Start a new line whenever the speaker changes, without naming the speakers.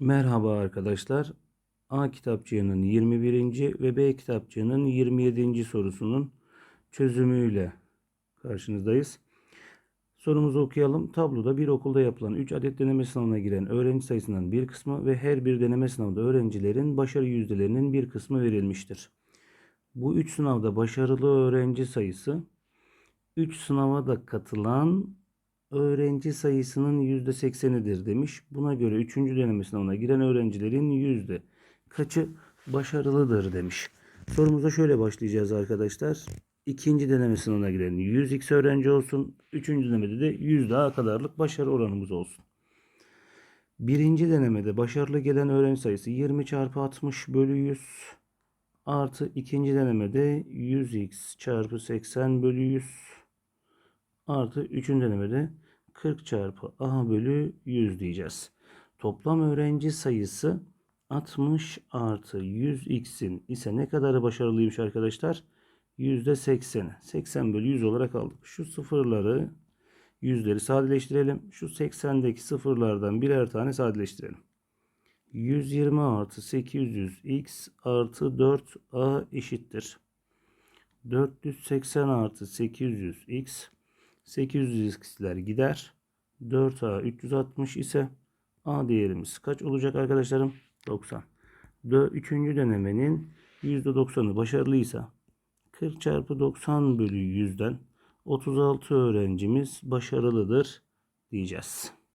Merhaba arkadaşlar. A kitapçığının 21. ve B kitapçığının 27. sorusunun çözümüyle karşınızdayız. Sorumuzu okuyalım. Tabloda bir okulda yapılan 3 adet deneme sınavına giren öğrenci sayısından bir kısmı ve her bir deneme sınavında öğrencilerin başarı yüzdelerinin bir kısmı verilmiştir. Bu 3 sınavda başarılı öğrenci sayısı 3 sınava da katılan öğrenci sayısının %80'idir demiş. Buna göre 3. deneme sınavına giren öğrencilerin yüzde kaçı başarılıdır demiş. Sorumuza şöyle başlayacağız arkadaşlar. İkinci deneme sınavına giren 100x öğrenci olsun. Üçüncü denemede de 100 daha kadarlık başarı oranımız olsun. Birinci denemede başarılı gelen öğrenci sayısı 20 çarpı 60 bölü 100 artı ikinci denemede 100x çarpı 80 bölü 100 artı 3. denemede 40 çarpı a bölü 100 diyeceğiz. Toplam öğrenci sayısı 60 artı 100x'in ise ne kadarı başarılıymış arkadaşlar? %80'i. 80 bölü 100 olarak aldık. Şu sıfırları yüzleri sadeleştirelim. Şu 80'deki sıfırlardan birer tane sadeleştirelim. 120 artı 800x artı 4a eşittir. 480 artı 800x 800x'ler gider. 4a 360 ise a değerimiz kaç olacak arkadaşlarım? 90. 3. denemenin %90'ı başarılıysa 40 çarpı 90 bölü 100'den 36 öğrencimiz başarılıdır diyeceğiz.